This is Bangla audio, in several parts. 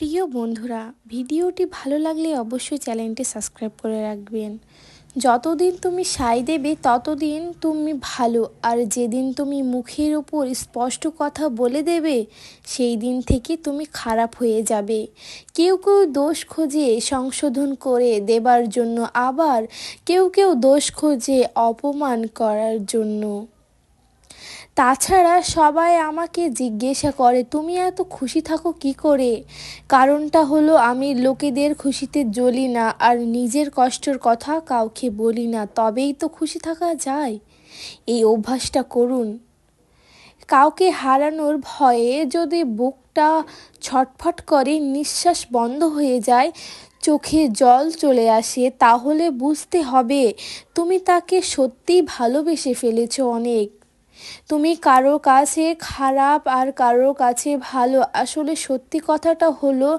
প্রিয় বন্ধুরা, ভিডিওটি ভালো লাগলে অবশ্যই চ্যানেলটি সাবস্ক্রাইব করে রাখবেন। যতদিন তুমি সাই দেবে, ততদিন তুমি ভালো। আর যেদিন তুমি মুখের উপর স্পষ্ট কথা বলে দেবে, সেই দিন থেকে তুমি খারাপ হয়ে যাবে। কেউ কেউ দোষ খোঁজে সংশোধন করে দেবার জন্য আবার কেউ কেউ দোষ খোঁজে অপমান করার জন্য। তাছাড়া সবাই আমাকে জিজ্ঞাসা করে, তুমি এত খুশি থাকো কি করে? কারণটা হলো, আমি লোকেদের খুশিতে জ্বলি না আর নিজের কষ্টের কথা কাউকে বলি না, তবেই তো খুশি থাকা যায়। এই অভ্যাসটা করুন। কাউকে হারানোর ভয়ে যদি বুকটা ছটফট করে, নিঃশ্বাস বন্ধ হয়ে যায়, চোখে জল চলে আসে, তাহলে বুঝতে হবে, তুমি তাকে সত্যিই ভালোবেসে ফেলেছো অনেক। তুমি কারও কাছে খারাপ আর কারও কাছে ভালো। আসলে সত্যি কথাটা হলো,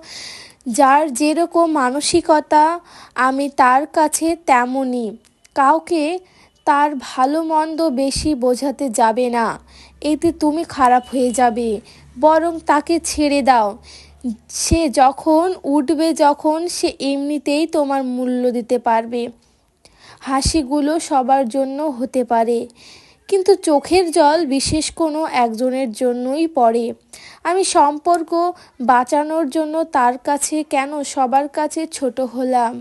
যার যেরকম মানসিকতা, আমি তার কাছে তেমনই। কাউকে তার ভালো মন্দ বেশি বোঝাতে যাবে না। এতে তুমি খারাপ হয়ে যাবে। বরং তাকে ছেড়ে দাও। সে যখন উঠবে, যখন সে এমনিতেই তোমার মূল্য দিতে পারবে। হাসিগুলো সবার জন্য হতে পারে। কিন্তু চোখের জল বিশেষ কোনো একজনের জন্যই পড়ে। আমি সম্পর্ক বাঁচানোর জন্য তার কাছে কেন সবার কাছে ছোট হলাম,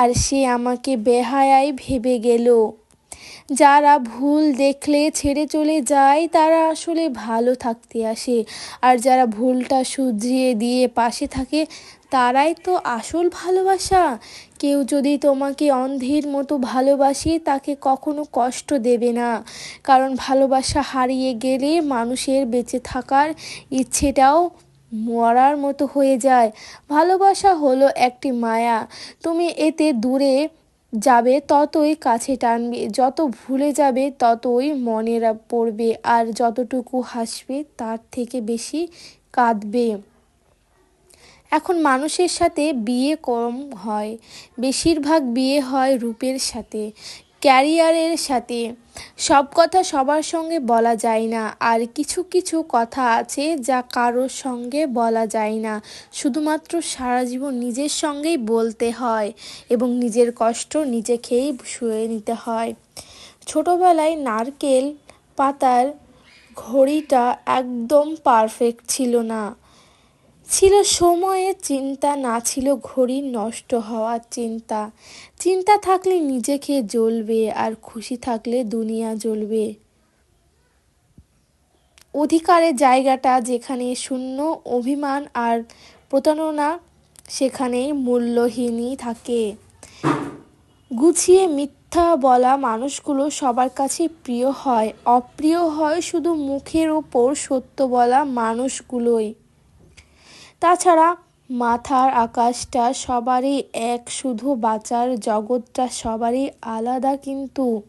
আর সে আমাকে বেহায়াই ভেবে গেল। যারা ভুল দেখলে ছেড়ে চলে যায়, তারা আসলে ভালো থাকতে আসে। আর যারা ভুলটা শুধরিয়ে দিয়ে পাশে থাকে, তারাই তো আসল ভালোবাসা। কেউ যদি তোমাকে অন্ধের মতো ভালোবাসে, তাকে কখনো কষ্ট দেবে না। কারণ ভালোবাসা হারিয়ে গেলে মানুষের বেঁচে থাকার ইচ্ছেটাও মরার মতো হয়ে যায়। ভালোবাসা হলো একটি মায়া। তুমি এতে দূরে যাবে ততই কাছে টানবে, যত ভুলে যাবে ততই মনে পড়বে, আর যতটুকু হাসবে তার থেকে বেশি কাঁদবে। এখন মানুষের সাথে বিয়ে কম হয়, বেশিরভাগ বিয়ে হয় রূপের সাথে। ক্যারিয়ারের সাথে। সব কথা সবার সঙ্গে বলা যায় না। আর কিছু কিছু কথা আছে যা কারোর সঙ্গে বলা যায় না। শুধুমাত্র সারা জীবন নিজের সঙ্গেই বলতে হয় এবং নিজের কষ্ট নিজে খেয়েই শুয়ে নিতে হয়। ছোটোবেলায় নারকেল পাতার ঘড়িটা একদম পারফেক্ট ছিল না। ছিল সময়ের চিন্তা না ছিল ঘড়ির নষ্ট হওয়ার চিন্তা। চিন্তা থাকলে নিজেকে জ্বলবে আর খুশি থাকলে দুনিয়া জ্বলবে। অধিকারের জায়গাটা যেখানে শূন্য, অভিমান আর প্রতারণা, সেখানে মূল্যহীনই থাকে। গুছিয়ে মিথ্যা বলা মানুষগুলো সবার কাছে প্রিয় হয়। অপ্রিয় হয় শুধু মুখের ওপর সত্য বলা মানুষগুলোই। তাছাড়া মাথার আকাশটা সবারই এক, শুধু বাঁচার জগৎটা সবারই আলাদা কিন্তু।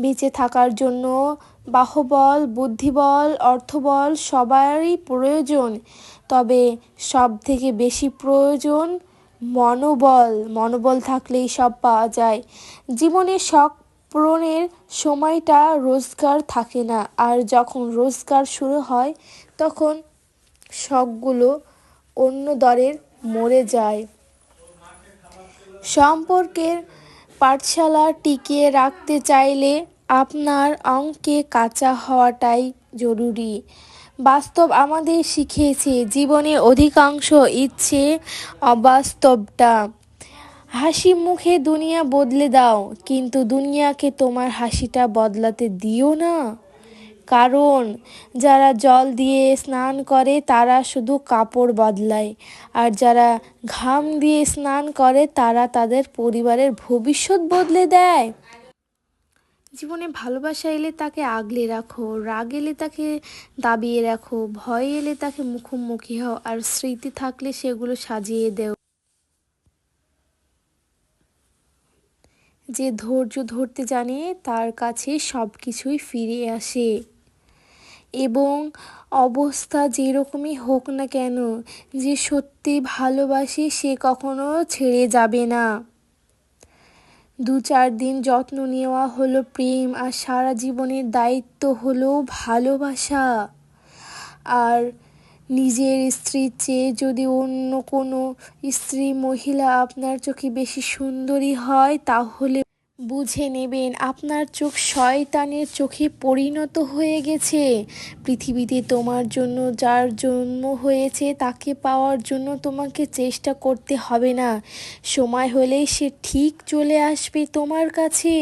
বেঁচে থাকার জন্য বাহবল, বুদ্ধিবল, অর্থবল সবারই প্রয়োজন। তবে সব থেকে বেশি প্রয়োজন মনোবল। মনোবল থাকলেই সব পাওয়া যায়। জীবনে শখ পূরণের সময়টা রোজগার থাকে না। আর যখন রোজগার শুরু হয়, তখন শখগুলো অন্য দরের মরে যায়। সম্পর্কের পাঠশালা টিকিয়ে রাখতে চাইলে আপনার অঙ্কে কাঁচা হওয়াটাই জরুরি। বাস্তব আমাদের শিখিয়েছে, জীবনে অধিকাংশ ইচ্ছে অবাস্তবটা। হাসি মুখে দুনিয়া বদলে দাও, কিন্তু দুনিয়াকে তোমার হাসিটা বদলাতে দিও না। কারণ যারা জল দিয়ে স্নান করে, তারা শুধু কাপড় বদলায়। আর যারা ঘাম দিয়ে স্নান করে, তারা তাদের পরিবারের ভবিষ্যৎ বদলে দেয়। জীবনে ভালোবাসা এলে তাকে আগলে রাখো, রাগ এলে তাকে দাবিয়ে রাখো, ভয় এলে তাকে মুখোমুখি হও, আর স্মৃতি থাকলে সেগুলো সাজিয়ে দেও। যে ধৈর্য ধরতে জানে, তার কাছে সব কিছুই ফিরে আসে। এবং অবস্থা যেরকমই হোক না কেন, যে সত্যি ভালোবাসে সে কখনো ছেড়ে যাবে না। দু চার দিন যত্ন নেওয়া হলো প্রেম আর সারা জীবনের দায়িত্ব হলো ভালোবাসা। আর নিজের স্ত্রীর চেয়ে যদি অন্য কোনো স্ত্রী মহিলা আপনার চোখে বেশি সুন্দরী হয়, তাহলে বুঝে নেবেন, আপনার চোখ শয়তানের চোখে পরিণত হয়ে গেছে। পৃথিবীতে তোমার জন্য যার জন্ম হয়েছে, তাকে পাওয়ার জন্য তোমাকে চেষ্টা করতে হবে না। সময় হলেই সে ঠিক চলে আসবে তোমার কাছে।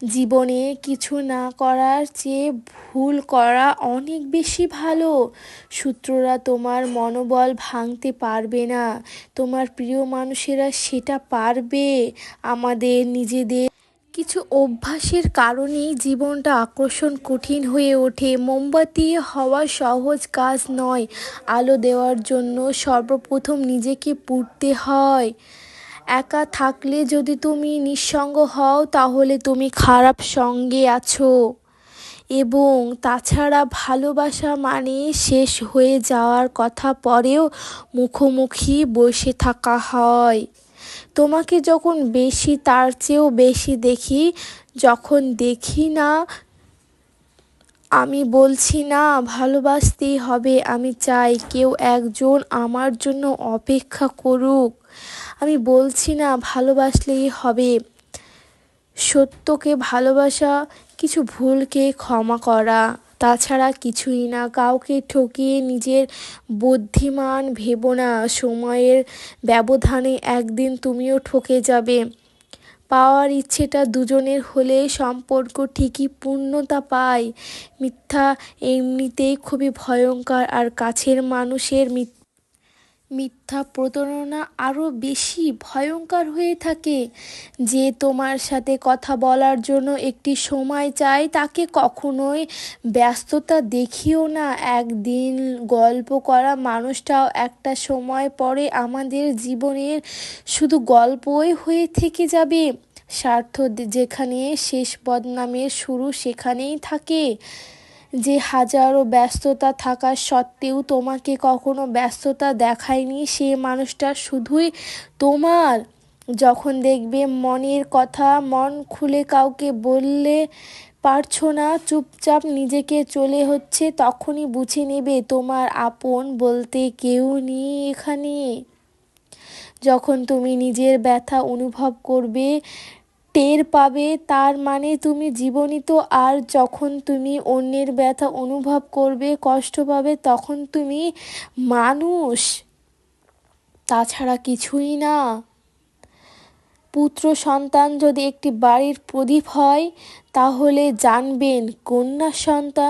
জীবনে কিছু না করার চেয়ে ভুল করা অনেক বেশি ভালো। শত্রুরা তোমার মনোবল ভাঙতে পারবে না। তোমার প্রিয় মানুষেরা সেটা পারবে। আমাদের নিজেদের কিছু অভ্যাসের কারণেই জীবনটা আকর্ষণ কঠিন হয়ে ওঠে। মোমবাতি হওয়া সহজ কাজ নয়। আলো দেওয়ার জন্য সর্বপ্রথম নিজেকে পুড়তে হয়। একা থাকলে যদি তুমি নিঃসঙ্গ হও, তাহলে তুমি খারাপ সঙ্গে আছো। এবং তাছাড়া ভালোবাসা মানে শেষ হয়ে যাওয়ার কথা পরেও মুখোমুখি বসে থাকা হয়। তোমাকে যখন বেশি, তার চেয়েও বেশি দেখি, যখন দেখি না, আমি বলছি না, ভালোবাসতেই হবে, আমি চাই কেউ একজন আমার জন্য অপেক্ষা করুক। আমি বলছি না ভালোবাসলেই হবে। সত্যকে ভালোবাসা, কিছু ভুলকে ক্ষমা করা, তাছাড়া কিছুই না। কাউকে ঠকিয়ে নিজের বুদ্ধিমান ভেবো না। সময়ের ব্যবধানে একদিন তুমিও ঠকে যাবে। পাওয়ার ইচ্ছেটা দুজনের হলে সম্পর্ক ঠিকই পূর্ণতা পায়। মিথ্যা এমনিতেই খুবই ভয়ঙ্কর। আর কাছের মানুষের মিথ্যা মিথ্যা প্রতারণা আরও বেশি ভয়ঙ্কর হয়ে থাকে। যে তোমার সাথে কথা বলার জন্য একটি সময় চায়, তাকে কখনোই ব্যস্ততা দেখিও না। একদিন গল্প করা মানুষটাও একটা সময় পরে আমাদের জীবনের শুধু গল্পই হয়ে থেকে যাবে। স্বার্থ যেখানে শেষ বদনামের শুরু সেখানেই থাকে। যে হাজারো ব্যস্ততা থাকা সত্ত্বেও তোমাকে কখনো ব্যস্ততা দেখায়নি, সে মানুষটা শুধুই তোমার। যখন দেখবে মনের কথা, মন খুলে কাউকে বললে পারছ না, চুপচাপ নিজেকে চলে হচ্ছে, তখনই বুঝে নেবে তোমার আপন বলতে কেউ নেই এখানে। যখন তুমি নিজের ব্যথা অনুভব করবে টের পাবে, তার মানে তুমি জীবনিত আর যখন তুমি অন্যের ব্যথা অনুভব করবে, কষ্ট পাবে, তখন তুমি মানুষ। তাছাড়া কিছুই না। পুত্র সন্তান যদি একটি বাড়ির প্রদীপ হয়, তাহলে জানবেন, কন্যা সন্তান